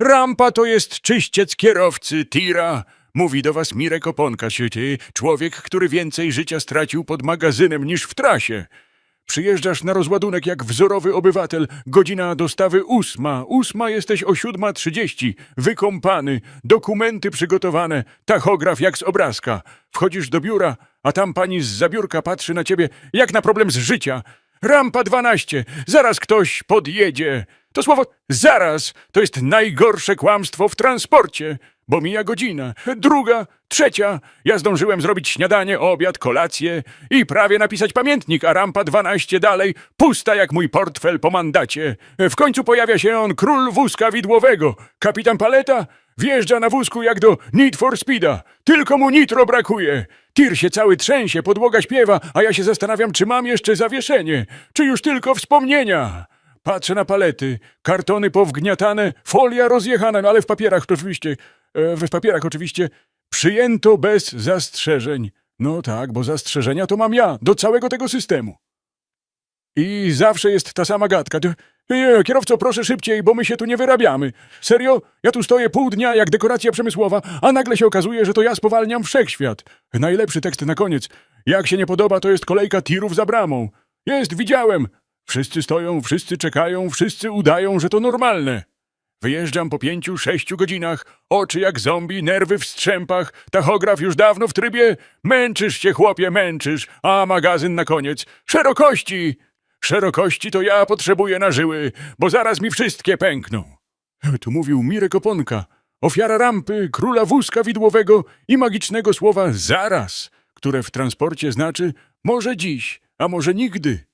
Rampa to jest czyściec kierowcy, tira. Mówi do was Mirek Oponka, ty, człowiek, który więcej życia stracił pod magazynem niż w trasie. Przyjeżdżasz na rozładunek jak wzorowy obywatel, godzina dostawy ósma, ósma jesteś o siódma trzydzieści, wykąpany, dokumenty przygotowane, tachograf jak z obrazka. Wchodzisz do biura, a tam pani z zabiórka patrzy na ciebie jak na problem z życia. Rampa 12, zaraz ktoś podjedzie. To słowo zaraz to jest najgorsze kłamstwo w transporcie, bo mija godzina, druga, trzecia. Ja zdążyłem zrobić śniadanie, obiad, kolację i prawie napisać pamiętnik, a rampa 12 dalej pusta jak mój portfel po mandacie. W końcu pojawia się on król wózka widłowego. Kapitan Paleta wjeżdża na wózku jak do Need for Speeda. Tylko mu nitro brakuje. Tir się cały trzęsie, podłoga śpiewa, a ja się zastanawiam, czy mam jeszcze zawieszenie, czy już tylko wspomnienia. Patrzę na palety, kartony powgniatane, folia rozjechana, no ale w papierach oczywiście, e, w papierach oczywiście, przyjęto bez zastrzeżeń. No tak, bo zastrzeżenia to mam ja, do całego tego systemu. I zawsze jest ta sama gadka. Ty- Nie, kierowco, proszę szybciej, bo my się tu nie wyrabiamy. Serio? Ja tu stoję pół dnia jak dekoracja przemysłowa, a nagle się okazuje, że to ja spowalniam wszechświat. Najlepszy tekst na koniec. Jak się nie podoba, to jest kolejka tirów za bramą. Jest, widziałem. Wszyscy stoją, wszyscy czekają, wszyscy udają, że to normalne. Wyjeżdżam po pięciu, sześciu godzinach, oczy jak zombie, nerwy w strzępach, tachograf już dawno w trybie. Męczysz się, chłopie, męczysz, a magazyn na koniec. Szerokości! Szerokości to ja potrzebuję na żyły, bo zaraz mi wszystkie pękną. Tu mówił Mirek Oponka, ofiara rampy, króla wózka widłowego i magicznego słowa zaraz, które w transporcie znaczy może dziś, a może nigdy.